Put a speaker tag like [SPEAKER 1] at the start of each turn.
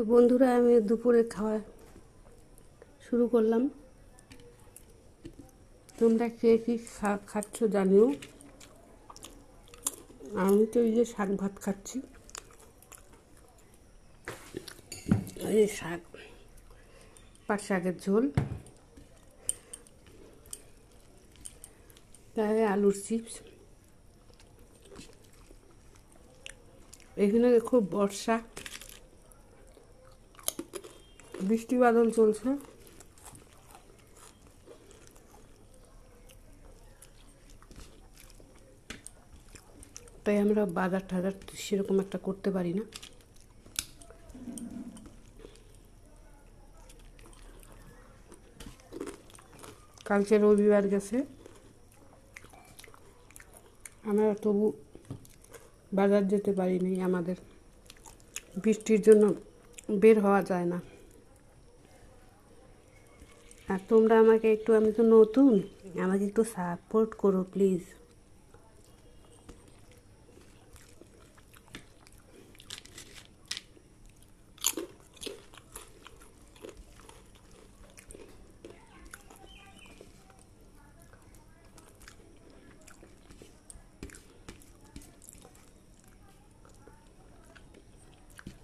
[SPEAKER 1] তো বন্ধুরা, আমি দুপুরে খাওয়া শুরু করলাম। তোমরা কে কী খাচ্ছ জানিও। আমি তো এই যে শাক ভাত খাচ্ছি। এই শাক, পাট শাকের ঝোল। তাহলে আলুর চিপস। এখানে খুব বর্ষা। বৃষ্টি বাদল চলছে। তাই আমরা বাজার টাজার সেরকম একটা করতে পারি না। কালকে রবিবার গেছে। আমরা তবু বাজার যেতে পারিনি আমাদের। বৃষ্টির জন্য বের হওয়া যায় না। আর তোমরা আমাকে একটু আমি তো নতুন। আমাকে একটু সাপোর্ট করো প্লিজ